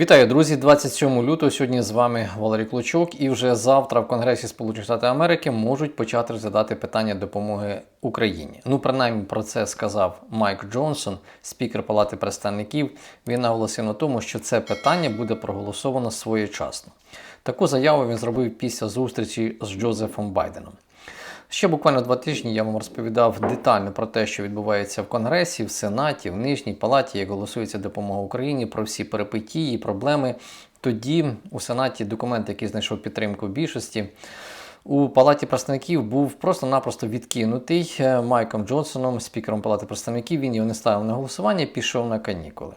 Вітаю, друзі! 27 лютого. Сьогодні з вами Валерій Клочок. І вже завтра в Конгресі Сполучених Штатів Америки можуть почати розглядати питання допомоги Україні. Ну, принаймні про це сказав Майк Джонсон, спікер Палати представників. Він наголосив на тому, що це питання буде проголосовано своєчасно. Таку заяву він зробив після зустрічі з Джозефом Байденом. Ще буквально два тижні я вам розповідав детально про те, що відбувається в Конгресі, в Сенаті, в Нижній Палаті, як голосується допомога Україні, про всі перипетії, проблеми. Тоді у Сенаті документ, який знайшов підтримку більшості, у Палаті представників був просто-напросто відкинутий е, Майком Джонсоном, спікером Палати представників. Він його не ставив на голосування, пішов на канікули.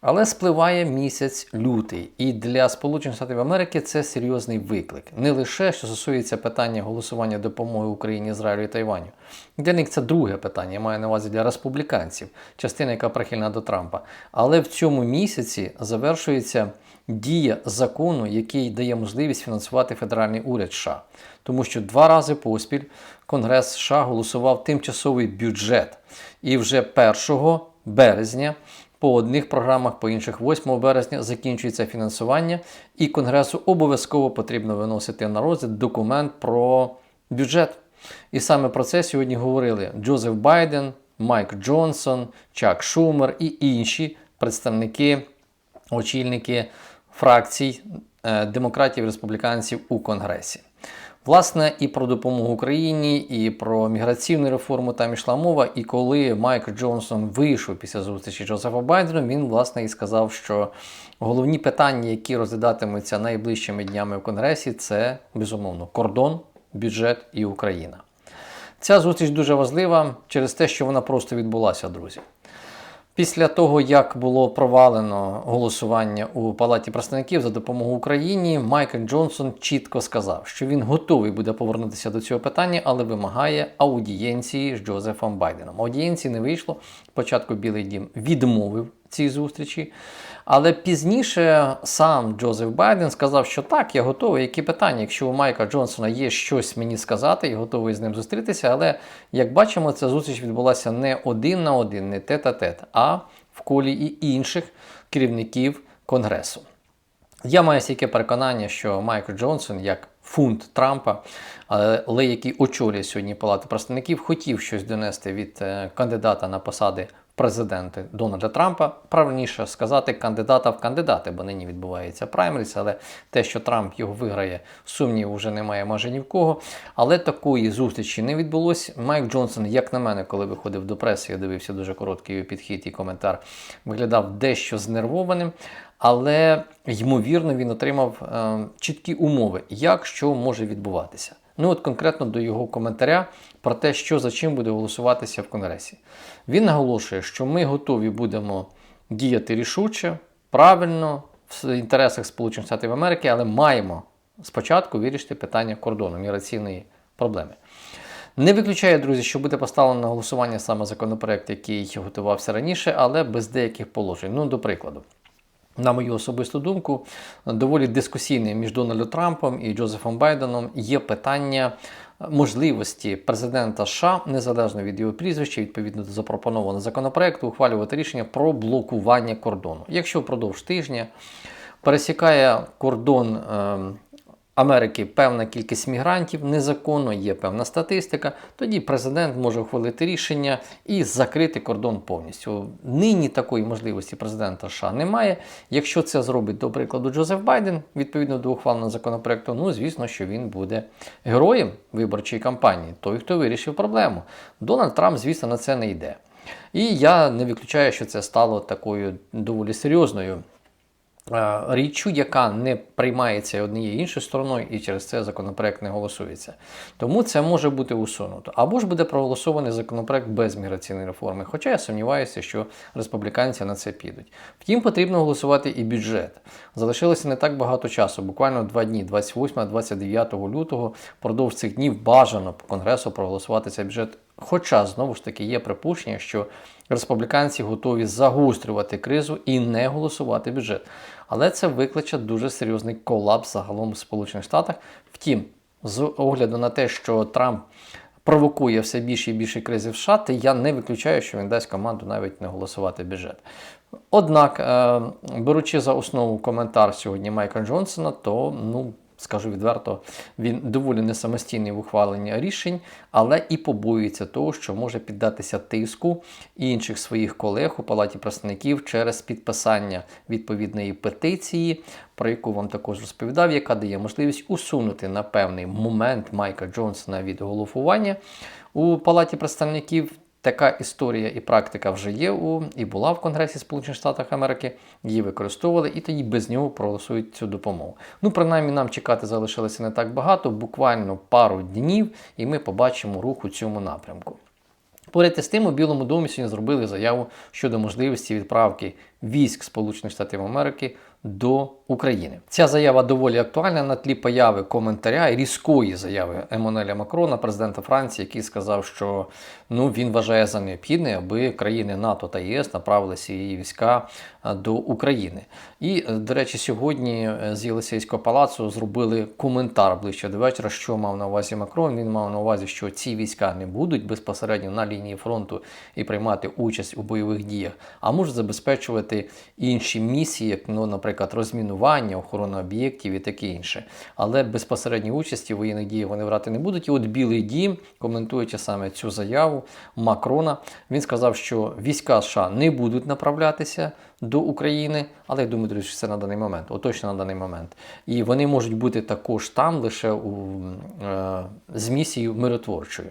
Але спливає місяць лютий, і для Сполучених Штатів Америки це серйозний виклик. Не лише що стосується питання голосування допомоги Україні, Ізраїлю і Тайваню. Для них це друге питання, я маю на увазі для республіканців, частина, яка прихильна до Трампа. Але в цьому місяці завершується дія закону, який дає можливість фінансувати федеральний уряд США. Тому що два рази поспіль Конгрес США голосував тимчасовий бюджет. І вже 1 березня по одних програмах, по інших 8 березня закінчується фінансування, і Конгресу обов'язково потрібно виносити на розгляд документ про бюджет. І саме про це сьогодні говорили Джозеф Байден, Майк Джонсон, Чак Шумер і інші представники, очільники фракцій е, демократів і республіканців у Конгресі. Власне, і про допомогу Україні, і про міграційну реформу там ішла мова. І коли Майк Джонсон вийшов після зустрічі Джозефа Байденом, він власне і сказав, що головні питання, які розглядатимуться найближчими днями в Конгресі, це безумовно кордон, бюджет і Україна. Ця зустріч дуже важлива через те, що вона просто відбулася, друзі. Після того, як було провалено голосування у Палаті представників за допомогу Україні, Майкл Джонсон чітко сказав, що він готовий буде повернутися до цього питання, але вимагає аудієнції з Джозефом Байденом. Аудієнції не вийшло. Спочатку Білий Дім відмовив цій зустрічі. Але пізніше сам Джозеф Байден сказав, що так, я готовий. Які питання? Якщо у Майка Джонсона є щось мені сказати, я готовий з ним зустрітися. Але як бачимо, ця зустріч відбулася не один на один, не тет-а-тет, а в колі і інших керівників Конгресу. Я маю стільки переконання, що Майкл Джонсон, як фунт Трампа, але який очолює сьогодні Палату представників, хотів щось донести від е, кандидата на посади президенти Дональда Трампа, правильніше сказати, кандидата в кандидати, бо нині відбувається праймеріс, але те, що Трамп його виграє, сумніву вже немає майже ні в кого. Але такої зустрічі не відбулося. Майк Джонсон, як на мене, коли виходив до преси, я дивився дуже короткий підхід і коментар, виглядав дещо знервованим. Але ймовірно він отримав е, чіткі умови, як що може відбуватися. Ну от конкретно до його коментаря про те, що за чим буде голосуватися в Конгресі. Він наголошує, що ми готові будемо діяти рішуче, правильно, в інтересах Сполучених Штатів Америки, але маємо спочатку вирішити питання кордону міграційної проблеми. Не виключаю, друзі, що буде поставлено на голосування саме законопроект, який готувався раніше, але без деяких положень. Ну, до прикладу. На мою особисту думку, доволі дискусійне між Дональдом Трампом і Джозефом Байденом є питання можливості президента США, незалежно від його прізвища, відповідно до запропонованого законопроекту, ухвалювати рішення про блокування кордону. Якщо впродовж тижня пересікає кордон. Америки певна кількість мігрантів незаконно, є певна статистика, тоді президент може ухвалити рішення і закрити кордон повністю. Нині такої можливості президента США немає. Якщо це зробить, до прикладу, Джозеф Байден, відповідно до ухваленого законопроекту, ну звісно, що він буде героєм виборчої кампанії, той, хто вирішив проблему. Дональд Трамп, звісно, на це не йде. І я не виключаю, що це стало такою доволі серйозною. Е, річчю, яка не приймається однією іншою стороною, і через це законопроект не голосується. Тому це може бути усунуто. Або ж буде проголосований законопроект без міграційної реформи. Хоча я сумніваюся, що республіканці на це підуть. Втім, потрібно голосувати і бюджет. Залишилося не так багато часу, буквально два дні, 28-29 лютого. Продовж цих днів бажано по конгресу проголосувати цей бюджет. Хоча, знову ж таки, є припущення, що республіканці готові загострювати кризу і не голосувати бюджет. Але це викличе дуже серйозний колапс загалом в Сполучених Штатах. Втім, з огляду на те, що Трамп провокує все більше і більше кризи в США, то я не виключаю, що він дасть команду навіть не голосувати бюджет. Однак, е, беручи за основу коментар сьогодні Майка Джонсона, то ну. Скажу відверто, він доволі не самостійний в ухваленні рішень, але і побоюється того, що може піддатися тиску інших своїх колег у палаті представників через підписання відповідної петиції, про яку вам також розповідав, яка дає можливість усунути на певний момент Майка Джонсона від голосування у палаті представників. Така історія і практика вже є у і була в Конгресі Сполучених Штатів Америки. Її використовували, і тоді без нього проголосують цю допомогу. Ну, принаймні, нам чекати залишилося не так багато, буквально пару днів, і ми побачимо рух у цьому напрямку. Поряд із тим, у Білому домі сьогодні зробили заяву щодо можливості відправки військ Сполучених Штатів Америки до України. Ця заява доволі актуальна на тлі появи коментаря і різкої заяви Еммануеля Макрона, президента Франції, який сказав, що ну він вважає за необхідне, аби країни НАТО та ЄС направили свої війська до України. І, е, до речі, сьогодні е, з Єлисейського палацу зробили коментар ближче до вечора, що мав на увазі Макрон. Він мав на увазі, що ці війська не будуть безпосередньо на лінії фронту і приймати участь у бойових діях, а можуть забезпечувати інші місії, як ну, наприклад, розмінування, охорона об'єктів і таке інше. Але безпосередньої участі в воєнних діях вони брати не будуть. І от Білий Дім, коментуючи саме цю заяву Макрона, він сказав, що війська США не будуть направлятися до України, але я думаю, що це на даний момент, о, точно на даний момент. І вони можуть бути також там лише у, е, з місією миротворчою,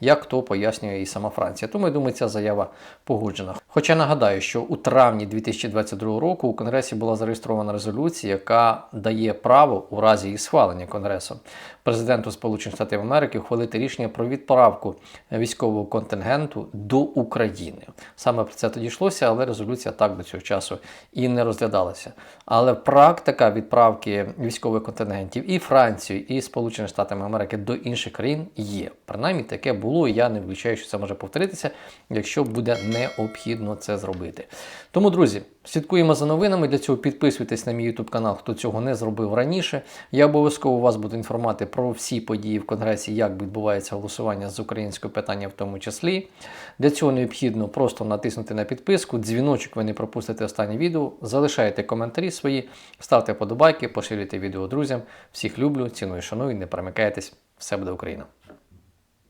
як то пояснює і сама Франція. Тому я думаю, ця заява погоджена. Хоча нагадаю, що у травні 2022 року у Конгресі була зареєстрована резолюція, яка дає право у разі її схвалення Конгресом президенту Сполучених Штатів Америки ухвалити рішення про відправку військового контингенту до України. Саме про це тоді йшлося, але резолюція так до цього часу і не розглядалася. Але практика відправки військових контингентів і Франції, і Сполучених Штатів Америки до інших країн є. Принаймні таке було, я не виключаю, що це може повторитися, якщо буде необхідно це зробити. Тому, друзі, слідкуємо за новинами. Для цього підписуйтесь на мій YouTube канал, хто цього не зробив раніше. Я обов'язково вас буду інформувати про всі події в Конгресі, як відбувається голосування з українського питання, в тому числі. Для цього необхідно просто натиснути на підписку, дзвіночок, ви не пропустите останнє відео. Залишайте коментарі свої, ставте подобайки, поширюйте відео друзям. Всіх люблю, ціную, шаную, не перемикайтесь. Все буде Україна!